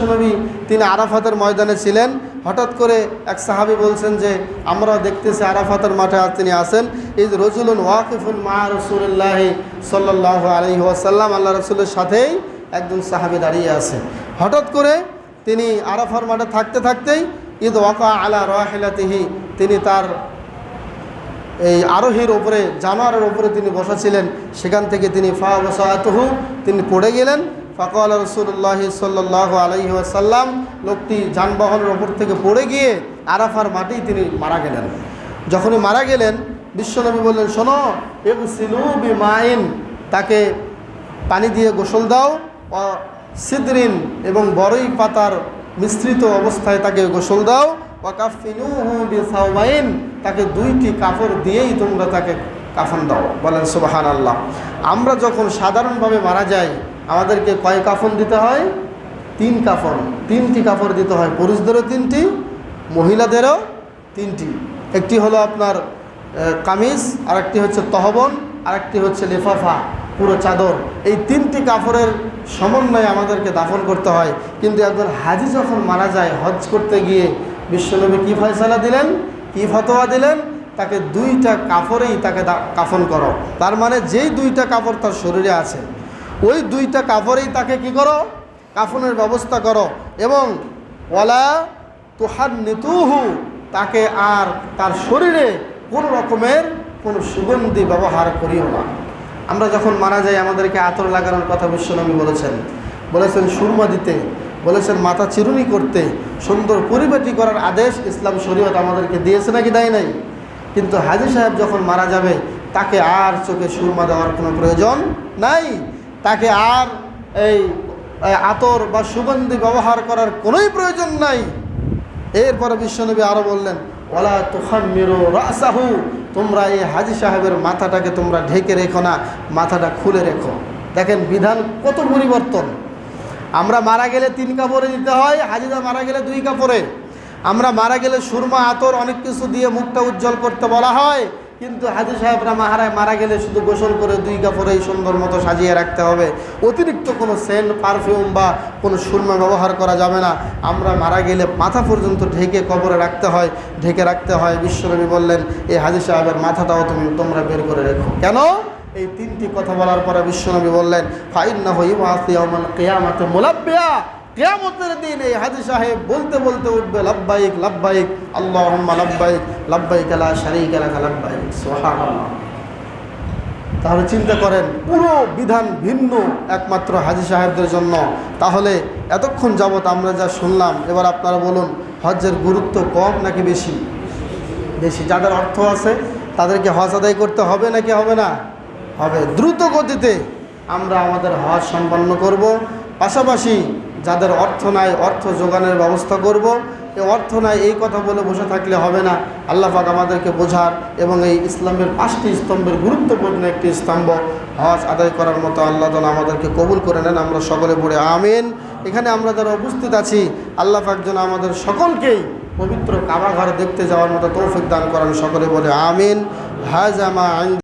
বিশ্বনবী তিনি আরাফাতের ময়দানে ছিলেন। হঠাৎ করে এক সাহাবি বলছেন যে আমরা দেখতেছি আরাফাতের মাঠে আজ তিনি আসেন যে রজুলুন ওয়াকিফুল মা রসুল্লাহ সাল্লাহ আলহি ওয়াসাল্লাম। আল্লাহ রসুলের সাথেই একজন সাহাবি দাঁড়িয়ে আছে। হঠাৎ করে তিনি আরাফার মাঠে থাকতে থাকতেই ঈদ ওয়াকা আলা রাহিলাতিহি, তিনি তার এই আরোহীর ওপরে জানোয়ারের ওপরে তিনি বসাছিলেন সেখান থেকে তিনি ফা বসাতহু তিনি পড়ে গেলেন। ফাকল রসুল্লাহ সাল্লাহ আলহি লোকটি যানবাহনের ওপর থেকে পড়ে গিয়ে আরাফার মাঠেই তিনি মারা গেলেন। যখনই মারা গেলেন, বিশ্বনবী বললেন, শোনো সিলু বি মাইন তাকে পানি দিয়ে গোসল দাও সিদ্রিন এবং বড়ই পাতার মিশ্রিত অবস্থায় তাকে গোসল দাও। ওয়াকাফিনুহু বিসাওবাইন তাকে দুইটি কাপড় দিয়েই তোমরা তাকে কাফন দাও। বলেন সুবাহান আল্লাহ আমরা যখন সাধারণভাবে মারা যাই আমাদেরকে কয় কাফন দিতে হয়? তিন কাফন। তিনটি কাপড় দিতে হয়। পুরুষদেরও তিনটি, মহিলাদেরও তিনটি। একটি হলো আপনার কামিজ, আরেকটি হচ্ছে তহবন, আরেকটি হচ্ছে লেফাফা, পুরো চাদর। এই তিনটি কাপড়ের সমন্বয়ে আমাদেরকে দাফন করতে হয়। কিন্তু একজন হাজি যখন মারা যায়, হজ করতে গিয়ে বিশ্বনবী কী ফয়সালা দিলেন? কী ফতোয়া দিলেন? তাকে দুইটা কাপড়েই তাকে কাফন করো। তার মানে যেই দুইটা কাপড় তার শরীরে আছে ওই দুইটা কাপড়েই তাকে কি করো? কাফনের ব্যবস্থা করো। এবং ওয়ালা তুহার নিতুহু তাকে আর তার শরীরে কোনো রকমের কোনো সুগন্ধি ব্যবহার করিও না। আমরা যখন মারা যাই, আমাদেরকে আতর লাগানোর কথা বিশ্বনবী বলেছেন। বলেছেন সুরমা দিতে, বলেছেন মাথা চিরুনি করতে, সুন্দর পরিপাটি করার আদেশ ইসলাম শরীয়ত আমাদেরকে দিয়েছে নাকি দেয় নাই? কিন্তু হাজি সাহেব যখন মারা যাবে, তাকে আর চোখে সুরমা দেওয়ার কোনো প্রয়োজন নাই। তাকে আর এই আতর বা সুগন্ধি ব্যবহার করার কোনোই প্রয়োজন নাই। এরপরে বিশ্বনবী আরও বললেন ওলা তুখান মেরো রাসাহু, তোমরা এই হাজি সাহেবের মাথাটাকে তোমরা ঢেকে রেখো না, মাথাটা খুলে রেখো। দেখেন, বিধান কত পরিবর্তন। আমরা মারা গেলে তিন কাপড়ে দিতে হয়, হাজিরা মারা গেলে দুই কাপড়ে। আমরা মারা গেলে সুরমা, আতর, অনেক কিছু দিয়ে মুখটা উজ্জ্বল করতে বলা হয়। কিন্তু হাজি সাহেবরা মাহারায় মারা গেলে শুধু গোসল করে দুই কাপড়েই সুন্দর মতো সাজিয়ে রাখতে হবে। অতিরিক্ত কোনো সেন্ট, পারফিউম বা কোনো সুরমা ব্যবহার করা যাবে না। আমরা মারা গেলে মাথা পর্যন্ত ঢেকে কবরে রাখতে হয়, ঢেকে রাখতে হয়। বিশ্বনবী বললেন এই হাজি সাহেবের মাথাটাও তুমি তোমরা বের করে রেখো। কেন? এই তিনটি কথা বলার পরে বিশ্বনবী বললেন ফাইন না ফাইন্না হইমাল কেয়ামাতে মোলাব্বিয়া। কেয়ামতের দিন এই হাজি সাহেব বলতে বলতে উঠবে, লাব্বাইক লাব্বাইক আল্লাহ লাব্বাইক লাব্বাইক আলা শারিক আলা লাব্বাইক, সুবহানাল্লাহ। তাহলে চিন্তা করেন, পুরো বিধান ভিন্ন একমাত্র হাজি সাহেবদের জন্য। তাহলে এতক্ষণ যাবৎ আমরা যা শুনলাম, এবার আপনারা বলুন, হজ্জের গুরুত্ব কম নাকি বেশি? বেশি। যাদের অর্থ আছে, তাদেরকে হজ আদায় করতে হবে নাকি হবে না? হবে। দ্রুত গতিতে আমরা আমাদের হজ সম্পন্ন করব। পাশাপাশি যাদের অর্থ নাই, অর্থ যোগানের ব্যবস্থা করব। এই অর্থ নাই, এই কথা বলে বসে থাকলে হবে না। আল্লাহ পাক আমাদেরকে বোঝার এবং এই ইসলামের পাঁচটি স্তম্ভের গুরুত্বপূর্ণ একটি স্তম্ভ হজ আদায় করার মতো আল্লাহ যেন আমাদেরকে কবুল করে নেন। আমরা সকলে পড়ে আমিন। এখানে আমরা যারা উপস্থিত আছি, আল্লাহ পাক যেন আমাদের সকলকেই পবিত্র কাবাঘর দেখতে যাওয়ার মতো তৌফিক দান করেন। সকলে বলে আমিন। হাজামা